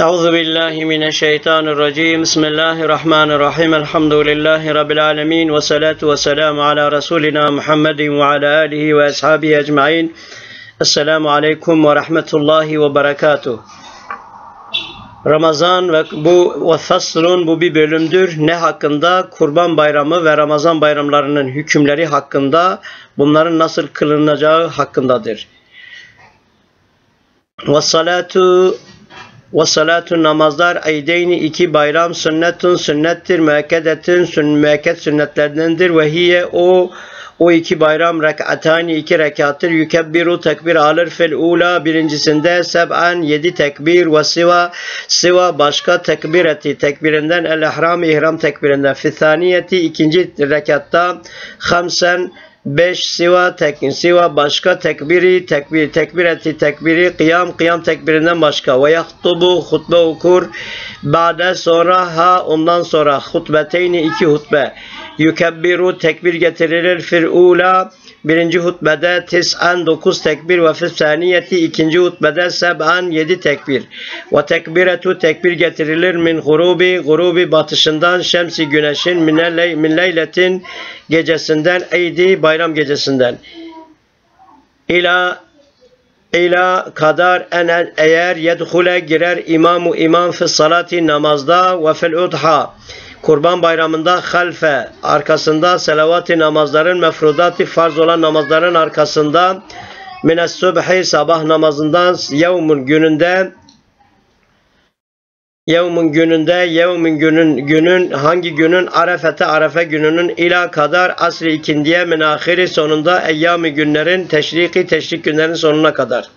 أعوذ بالله من الشيطان الرجيم بسم الله الرحمن الرحيم الحمد لله رب العالمين والصلاة والسلام على رسولنا محمد وعلى آله وأصحابه أجمعين السلام عليكم ورحمة الله وبركاته Ramazan ve bu ve faslun bu bir bölümdür. Ne hakkında? Kurban Bayramı ve Ramazan bayramlarının hükümleri hakkında, bunların nasıl kılınacağı hakkındadır. Ve salatu ve salatu namazlar eydeyni iki bayram sünnetun sünnettir müekkedetin sünn müekket sünnetlerindendir ve hiye o o iki bayram rekatani iki rekattır. Yükebbiru tekbir alır fil ula birincisinde seb'an yedi tekbir ve siva siva başka tekbir etti. Tekbirinden el ihram ihram tekbirinden. Fithaniyeti ikinci rekatta hamsen beş siva tek siva başka tekbiri tekbir tekbir etti tekbiri kıyam kıyam tekbirinden başka. Ve yahtubu hutbe okur. Ba'de sonra ha ondan sonra hutbeteyni iki hutbe yukebbiru tekbir getirilir fil ula. Birinci hutbede tis'an dokuz tekbir ve fil ikinci hutbede seb'an yedi tekbir. Ve tekbiretu tekbir getirilir min gurubi. Gurubi batışından şemsi güneşin min leyletin gecesinden eydi bayram ila ila kadar en eğer yedhule girer imamu imam fi salati namazda ve fil udha Kurban bayramında halfe arkasında selavat-ı namazların mefrudati farz olan namazların arkasında mines subhi sabah namazından yevmun gününde yevmun gününde yevmin günün günün hangi günün arefete arefe gününün ila kadar asri ikindiye menahiri sonunda eyyami günlerin teşriki teşrik günlerin sonuna kadar.